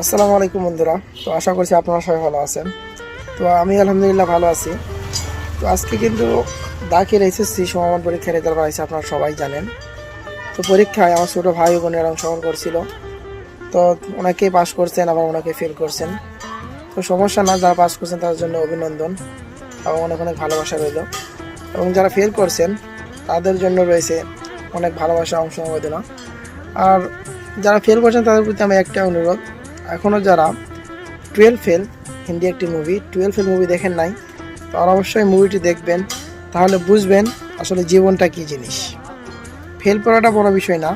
আসসালামু আলাইকুম বন্ধুরা। তো আশা করছি আপনারা সবাই ভালো আছেন। তো আমি আলহামদুলিল্লাহ ভালো আছি। তো আজকে কিন্তু দাখিল এসএসসি সমাপন পরীক্ষার রেজাল্ট বাড়াইছে আপনারা সবাই জানেন। তো পরীক্ষায় আমার ছোটো ভাই বোনেরা অংশগ্রহণ করছিল। তো ওনাকে পাস করছেন, আবার ওনাকে ফেল করছেন। তো সমস্যা না, যারা পাস করছেন তার জন্য অভিনন্দন এবং অনেক অনেক ভালোবাসা রইল। এবং যারা ফেল করছেন, তাদের জন্য রয়েছে অনেক ভালোবাসা অংশ সমবেদনা আর যারা ফেল করছেন, তাদের প্রতি আমি একটা অনুরোধ এখনও যারা টুয়েলভ ফেল, হিন্দি একটি মুভি টুয়েলভ ফেল মুভি দেখেন নাই, তারা অবশ্যই মুভিটি দেখবেন, তাহলে বুঝবেন আসলে জীবনটা কী জিনিস। ফেল করাটা বড় বিষয় না।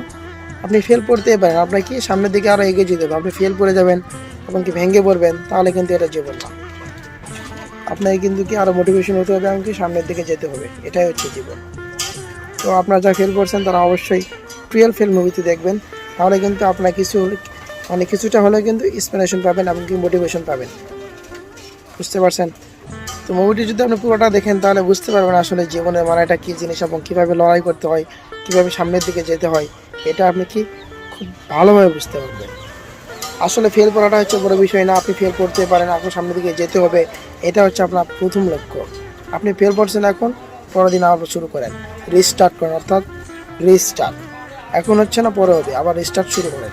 আপনি ফেল করতেই পারেন, আপনার কি সামনের দিকে আরও এগিয়ে যেতে হবে? আপনি ফেল করে যাবেন, এবং কি ভেঙে পড়বেন, তাহলে কিন্তু এটা জীবন না। আপনাকে কিন্তু কি আরও মোটিভেশন হতে হবে এমনকি সামনের দিকে যেতে হবে, এটাই হচ্ছে জীবন। তো আপনারা যা ফেল করছেন, তারা অবশ্যই টুয়েলভ ফেল মুভিতে দেখবেন, তাহলে কিন্তু আপনার কিছু মানে কিছুটা হলেও কিন্তু ইন্সপিরেশন পাবেন এমনকি মোটিভেশন পাবেন। বুঝতে পারছেন? তো মুভিটি যদি আপনি পুরোটা দেখেন, তাহলে বুঝতে পারবেন আসলে জীবনের মানেটা কী জিনিস এবং কীভাবে লড়াই করতে হয়, কীভাবে সামনের দিকে যেতে হয়, এটা আপনি কি খুব ভালোভাবে বুঝতে পারবেন। আসলে ফেল করাটা হচ্ছে বড় বিষয় না, আপনি ফেল করতে পারেন এখন সামনের দিকে যেতে হবে, এটা হচ্ছে আপনার প্রথম লক্ষ্য। আপনি ফেল করছেন এখন, পরের দিন আবার শুরু করেন। রিস্টার্ট করেন, অর্থাৎ রিস্টার্ট এখন হচ্ছে না পরে হবে, আবার রিস্টার্ট শুরু করেন।